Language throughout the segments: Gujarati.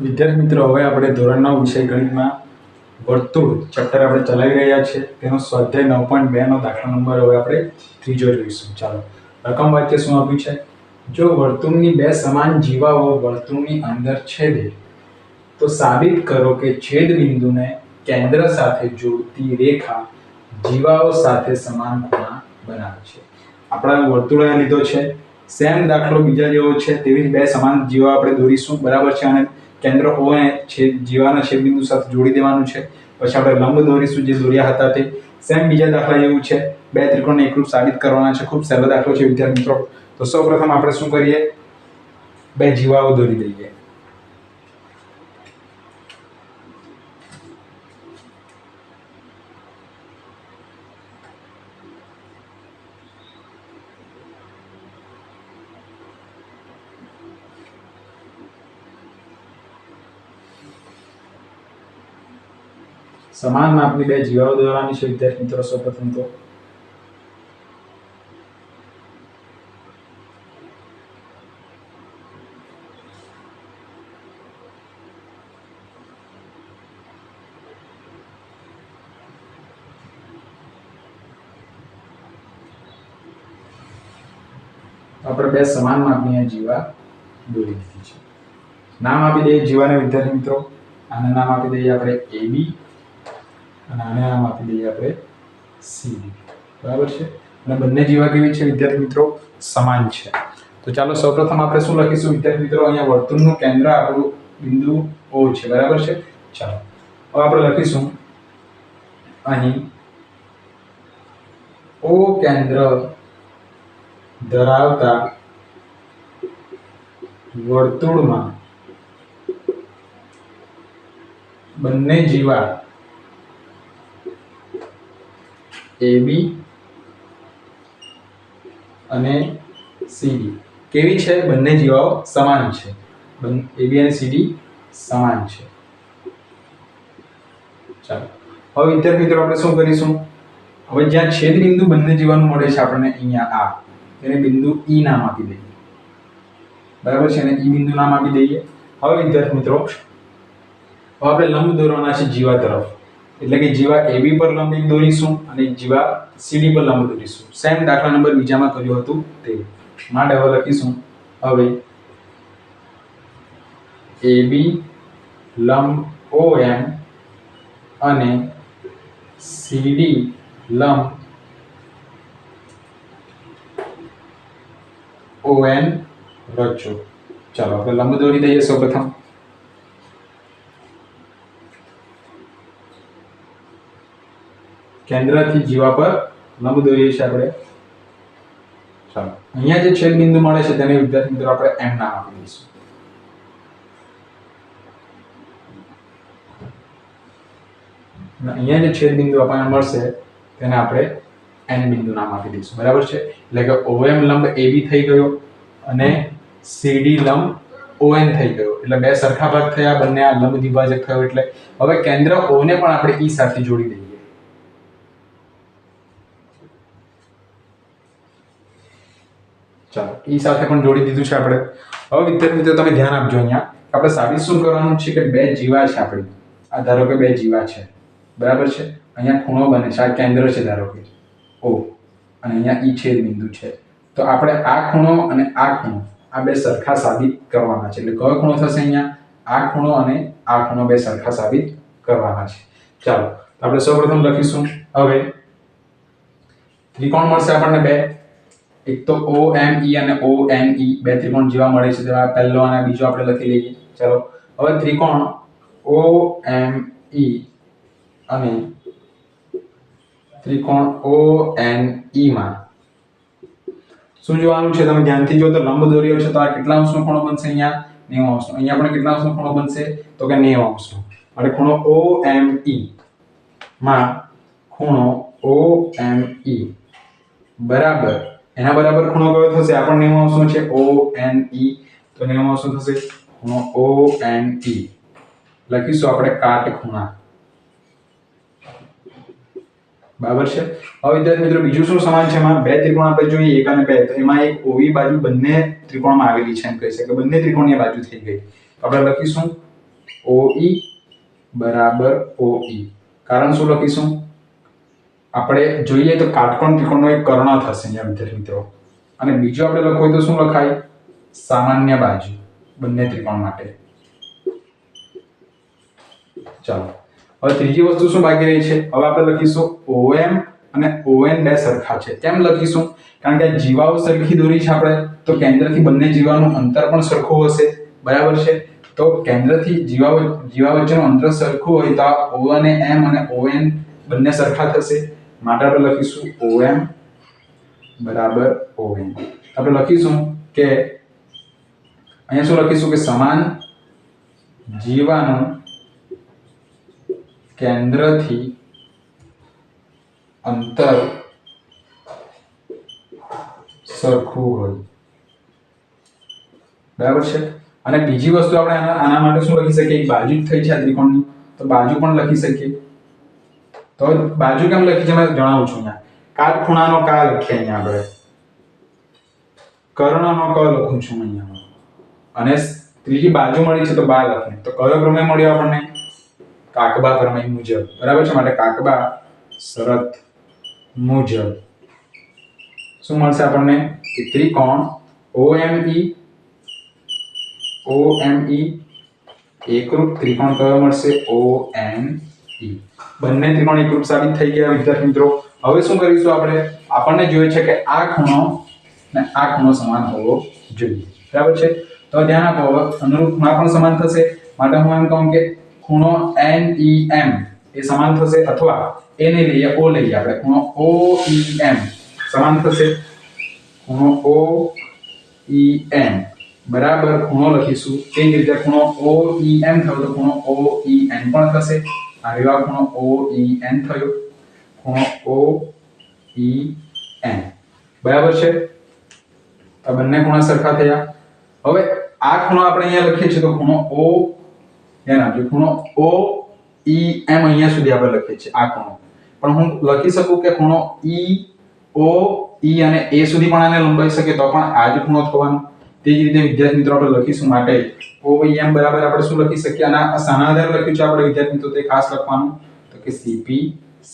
વિદ્યાર્થી મિત્રો, હવે આપણે ધોરણ નવ વિષય ગણિતમાં વર્તુળ ચેપ્ટર આપણે ચલાવી રહ્યા છે તેનો સ્વાધ્યાય નવ પોઈન્ટ બેનો દાખલા નંબર હવે આપણે ત્રીજો જોઈશું. ચાલો રકમ વાક્ય શું આપ્યું છે? જો વર્તુળની બે સમાન જીવાઓ વર્તુળની અંદર છેદે, તો સાબિત કરો કે છેદ બિંદુને કેન્દ્ર સાથે જોડતી રેખા જીવાઓ સાથે સમાન ખૂણા બનાવે છે. આપણા વર્તુળે લીધો છે. સેમ દાખલો બીજા જેવો છે. તેવી બે સમાન જીવા આપણે દોરીશું. બરાબર છે અને કેન્દ્ર ઓને છેદ જીવાના છેદબિંદુ સાથે જોડી દેવાનું છે. પછી આપણે લંબ દોરીશું જે દોર્યા હતા તે. સેમ બીજા દાખલા જેવું છે. બે ત્રિકોણને એકરૂપ સાબિત કરવાના છે. ખૂબ સહેલો દાખલો છે વિદ્યાર્થી મિત્રો. તો સૌપ્રથમ આપણે શું કરીએ? બે જીવાઓ દોરી દઈએ. સમાન માપની બે જીવાઓ દોરવાની છે, વિદ્યાર્થી મિત્રો, સૌપ્રથમ તો. આપણે બે સમાન માપની જીવા દોરી દીધી છે. નામ આપી દઈએ જીવાને વિદ્યાર્થી મિત્રો. આને નામ આપી દઈએ આપણે એ બી અને આને નામ આપી દઈએ આપણે સી બરાબર છે? અને બંને જીવા કેવી છે, વિદ્યાર્થી મિત્રો, સમાન છે. તો ચાલો સૌપ્રથમ આપણે શું લખીશું? વિદ્યાર્થી મિત્રો, અહીંયા વર્તુળનું કેન્દ્ર આપણું બિંદુ ઓ છે. બરાબર છે? ચાલો. હવે આપણે લખીશું. અહીં ઓ કેન્દ્ર ધરાવતા વર્તુળમાં બંને જીવા AB અને સીડી કેવી છે? બંને જીવાઓ સમાન છે. એબી અને સીડી સમાન છે. ચાલો. હવે વિદ્યાર્થી મિત્રો આપણે શું કરીશું? હવે જ્યાં છેદ બિંદુ બંને જીવાનું મળે છે આપણને અહીંયા આ. તેને બિંદુ ઈ નામ આપી દઈએ. બરાબર છે? એને ઈ બિંદુ નામ આપી દઈએ. હવે વિદ્યાર્થી મિત્રો હવે આપણે લંબ દોરવાના છે જીવા તરફ. એટલે કે જીવા એબી પર લંબ દોરીશું અને જીવા સીડી પર લંબ દોરીશું. સેમ દાખલા નંબર બીજામાં કર્યું હતું તે. માટે હવે લખીશું. હવે એબી લંબ OM અને સીડી લંબ ON રચો. ચાલો આપણે લંબ દોરી દઈએ સૌપ્રથમ. કેન્દ્રથી જીવા પર લંબ દોરીએ છીએ આપણે. ચાલો. અહીંયા જે છેદ બિંદુ મળે છે તેને વિદ્યાર્થી મિત્રો આપણે એમ નામ આપી દઈશું. અહીંયા જે છેદ બિંદુ આપણને મળશે તેને આપણે એન બિંદુ નામ આપી દઈશું. બરાબર છે? એટલે કે ઓએમ લંબ એબી થઈ ગયો અને સીડી લંબ ઓએન થઈ ગયો. એટલે બે સરખા ભાગ થયા, બંને આ લંબ દ્વિભાજક થયો. એટલે હવે કેન્દ્ર ઓને પણ આપણે ઈ સાથે જોડી દઈએ. ચાલો એ સાથે પણ જોડી દીધું છે આપણે. હવે વિદ્યાર્થી મિત્રો, તમે ધ્યાન આપજો અહીંયા. આપણે સાબિત શું કરવાનું છે કે બે જીવા છે આપણી. આ ધારો કે બે જીવા છે. બરાબર છે? અહીંયા ખૂણો બને છે, આ કેન્દ્ર છે ધારો કે. ઓ, અને અહીંયા ઈ છેદ બિંદુ છે. તો આપણે આ ખૂણો અને આ ખૂણો, આ બે સરખા સાબિત કરવાના છે. એટલે કયો ખૂણો થશે અહીંયા? આ ખૂણો અને આ ખૂણો બે સરખા સાબિત કરવાના છે. ચાલો આપણે સૌપ્રથમ લખીશું. હવે ત્રિકોણ મળશે આપણને બે. એક તો ઓ એમ ઈ અને ઓ એન ઈ બે ત્રિકોણ જેવા મળે છે. તેવા પહેલો અને બીજો આપણે લખી લઈએ. ચાલો. હવે ત્રિકોણ ઓ એમ ઈ અને ત્રિકોણ ઓ એન ઈ માં. શું જોવાનું છે? તમે ધ્યાનથી જો તો લંબ દોર્યો છે. તો આ કેટલા અંશનો ખૂણો બનશે અહીંયા? 90 અંશનો. અહીંયા પણ કેટલા અંશનો ખૂણો બનશે? તો કે 90 અંશનો. અને ખૂણો ઓ એમ ઈ માં ખૂણો ઓ એમ ઈ બરાબર. એના બરાબર ખૂણો કયો થશે? આ પણ 90 અંશનો છે? ઓ એન ઈ તો 90 શું થશે? ખૂણો ઓ એન ઈ લખીશું આપણે કાટ ખૂણા. બરાબર છે? હવે વિદ્યાર્થી મિત્રો, બીજું શું સમાન છે? એમાં બે ત્રિકોણ આપણે જોઈએ, એક અને બે. તો એમાં એક ઓવી બાજુ બંને ત્રિકોણમાં આવેલી છે એમ કહી શકાય. બંને ત્રિકોણની બાજુ થઈ ગઈ. આપણે લખીશું ઓઈ બરાબર ઓઈ કારણ શું લખીશું? આપણે જોઈએ તો કાટકોણ ત્રિકોણનો એક કર્ણ થશે અહીંયા વિદ્યાર્થી મિત્રો. અને બીજું આપણે લખવું તો શું લખાય? સામાન્ય બાજુ, બંને ત્રિકોણ માટે. ચાલો. હવે ત્રીજી વસ્તુ શું બાકી રહી છે? હવે આપણે લખીશું ઓએમ અને ઓએન બે સરખા છે. કેમ લખીશું? કારણ કે જીવાઓ સરખી દોરી છે આપણે. તો કેન્દ્રથી બંને જીવાનું અંતર પણ સરખું હશે. બરાબર છે? તો કેન્દ્રથી જીવા જીવા વચ્ચેનું અંતર સરખું હોય તો આ O અને એમ અને ઓએન બંને સરખા થશે. માટે આપણે લખીશું ઓએમ બરાબર ઓએમ. આપણે લખીશું કે અહીંયા શું લખીશું કે સમાન જીવાનું કેન્દ્રથી અંતર સરખું હોય. બરાબર છે? અને બીજી વસ્તુ આપણે આના માટે શું લખી શકીએ? બાજુ જ થઈ છે આ ત્રિકોણની. તો બાજુ પણ લખી શકીએ. તો બાજુ કેમ લખી છે મેં જણાવું છું અહીંયા. કાટખૂણાનો કા લખીએ અહીંયા આપણે કર્ણનો ક લખું છું અહીંયા. અને ત્રીજી બાજુ મળી છે તો બા લખીએ. તો કયો પ્રમેય મળ્યો આપણને? કાકબા પ્રમેય મુજબ. બરાબર છે? માટે કાકબા શરત મુજબ. શું મળશે આપણને? કે ત્રિકોણ OME OME એકરૂપ ત્રિકોણ કયો મળશે. બંને ત્રિકોણ એકરૂપ સાબિત થઈ ગયા, વિદ્યાર્થી મિત્રો. હવે શું કરીશું આપણે? આપણને જોઈએ છે કે આ ખૂણો ને આ ખૂણો સમાન હોવો જોઈએ. બરાબર છે? તો ધ્યાન આપો હવે. અનુરૂપ પણ સમાન થશે. માટે હું એમ કહું કે ખૂણો એન ઈ એમ એ સમાન થશે અથવા એ ને લઈએ ઓ લઈએ આપણે. ખૂણો ઓ ઈ એમ સમાન થશે. ખૂણો ઓ ઈ એમ બરાબર, ખૂણો લખીશું. તે જ રીતે? ખૂણો ઓ ઈ એમ થયો તો ખૂણો એમ પણ થશે. આ એવા ખૂણો OEN થયો. ખૂણો OEN બરાબર છે? આ બંને ખૂણા સરખા થયા. હવે આ ખૂણો આપણે અહીંયા લખીએ છીએ તો ખૂણો O, ધ્યાન આપજો, ખૂણો O E M અહીંયા સુધી આપણે લખીએ છીએ આ ખૂણો. પણ હું લખી શકું કે ખૂણો E O E અને A સુધી પણ આને લંબાઈ શકે તો પણ આ જ ખૂણો થવાનો. તે જ રીતે વિદ્યાર્થી મિત્રો આપણે લખીશું માટે OEM બરાબર આપણે શું લખી શકીએ? અને આ શાના આધારે લખ્યું છે આપણે વિદ્યાર્થી મિત્રો, તે ખાસ લખવાનું. તો કે CP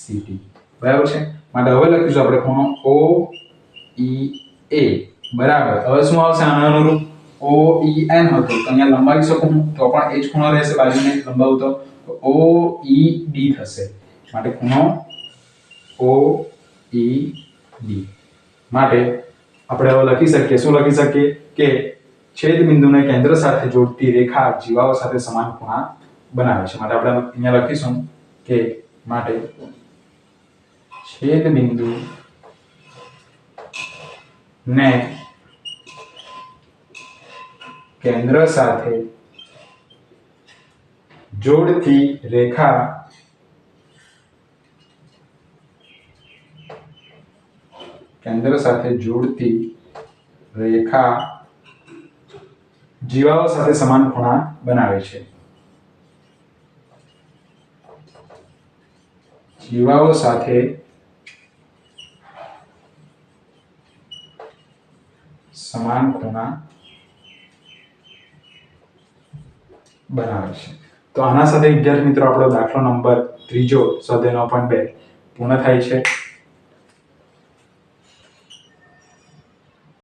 CT બરાબર છે? માટે હવે લખીશું આપણે ખૂણો O E A બરાબર. હવે શું આવશે? આના અનુરૂપ O E N હતો. તો અહીંયા લંબાવી શકું હું? તો પણ એ જ ખૂણો રહેશે, બાજુને લંબાવું તો. તો O E D થશે. માટે ખૂણો O E D માટે આપણે હવે લખી શકીએ. શું લખી શકીએ? કે છેદ બિંદુને કેન્દ્ર સાથે જોડતી રેખા જીવાઓ સાથે સમાન ખૂણા બનાવે છે. માટે આપણે અહીંયા લખીશું કે માટે છેદ બિંદુ ને કેન્દ્ર સાથે જોડતી રેખા કેન્દ્ર સાથે જોડતી રેખા જીવાઓ સાથે સમાન ખૂણા બનાવે છે. જીવાઓ સાથે સમાન ખૂણા બનાવે છે. તો આના સાથે વિદ્યાર્થી મિત્રો આપણો દાખલો નંબર ત્રીજો સ્વાધ્યાય પણ બે પૂર્ણ થાય છે.